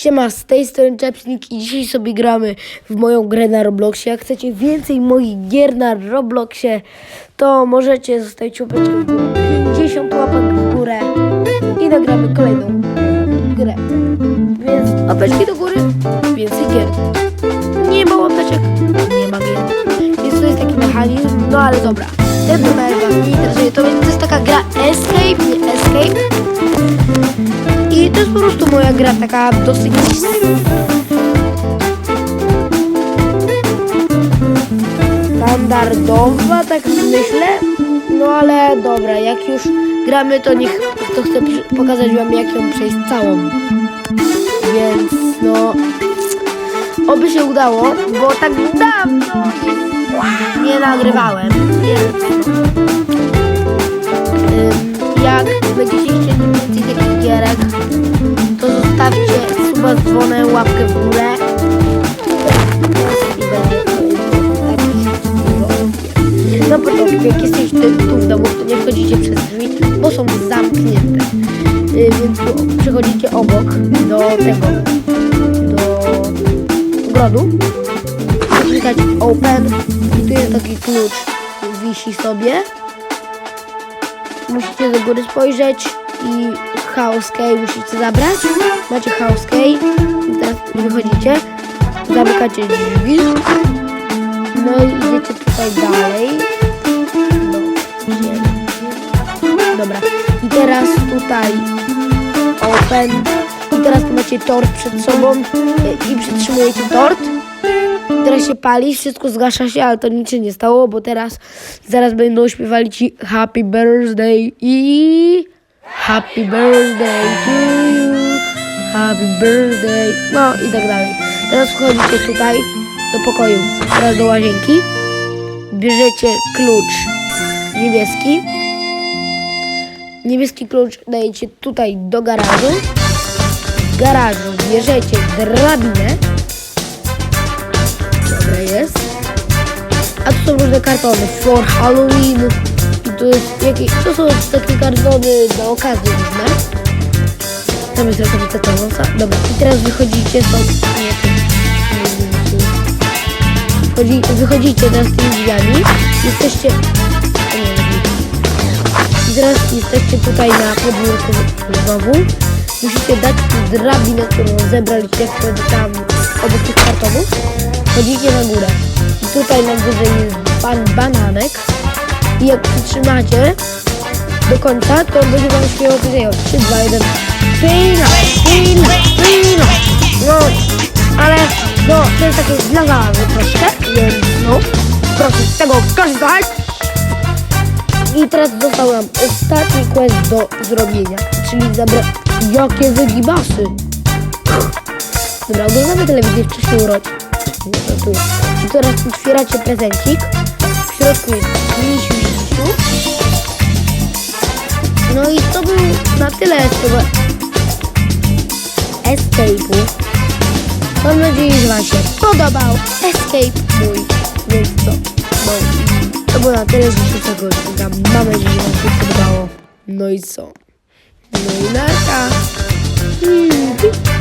Siema, z tej strony Czepsnik i dzisiaj sobie gramy w moją grę na Robloxie. Jak chcecie więcej moich gier na Robloxie, to możecie zostawić łapeczkę w górę, 50 łapek w górę i nagramy kolejną grę. Więc łapeczki do góry, więcej gier. Nie ma łapeczek, nie ma gier. Więc to jest taki mechanizm, no ale dobra. Ten numer was nie interesuje, to, to jest taka gra Escape, nie Escape. To jest po prostu moja gra taka dosyć standardowa, tak myślę. No ale dobra, jak już gramy, to niech to chcę pokazać wam jak ją przejść całą. Więc no oby się udało, bo tak dawno nie, nagrywałem. Więc jak będziecie łapkę w górę. Na początku, jak jesteście tu w domu, to nie wchodzicie przez drzwi, bo są zamknięte. Y, Więc tu przechodzicie obok do tego, do ogrodu. Klikać open i tu jest taki klucz, wisi sobie. Musicie do góry spojrzeć i house key musicie zabrać. Macie house teraz wychodzicie, zamykacie drzwi. No i idziecie tutaj dalej. No. Dobra. I teraz tutaj open. I teraz macie tort przed sobą y, i przytrzymujecie tort. Teraz się pali, wszystko zgasza się, ale to nic się nie stało, bo teraz zaraz będą śpiewali ci Happy Birthday i Happy Birthday to you, Happy Birthday, no i tak dalej. Teraz wchodzicie tutaj do pokoju, teraz do łazienki, bierzecie klucz niebieski, niebieski klucz dajecie tutaj do garażu, w garażu bierzecie drabinę, Dobra jest. A tu są różne kartony. For Halloween. Tu jest jakieś... To są takie kartony na okazję różne. Tam jest rękawica Thanosa. Dobra. I teraz wychodzicie nie, nie. Wchodzi, wychodzicie teraz tymi drzwiami. Jesteście... I teraz jesteście tutaj na podwórku znowu. Musicie dać drabinę, którą zebraliście wtedy tam obok tych kartonów. Chodzicie na górę. I tutaj na górze jest pan bananek. I jak przytrzymacie do końca, to będzie wam śpiewał takiego. 3, 2, 1. Pina, pina, pina. No, ale no, to jest takie dla zabawy troszkę, więc no, proszę z tego korzystać. I teraz został nam ostatni quest do zrobienia, czyli zabrać... Jakie wygibasy! Dobra, oglądamy telewizję wcześniej urodzi. No tu. I teraz otwieracie prezencik. W środku jest misiu, No i to był na tyle tego escape'u. Mam nadzieję, że Wam się podobał escape mój. Więc co? No, to było na tyle z dzisiejszego odcinka. Mam nadzieję, że Wam się podobało. No i co? No i narka. Hmm.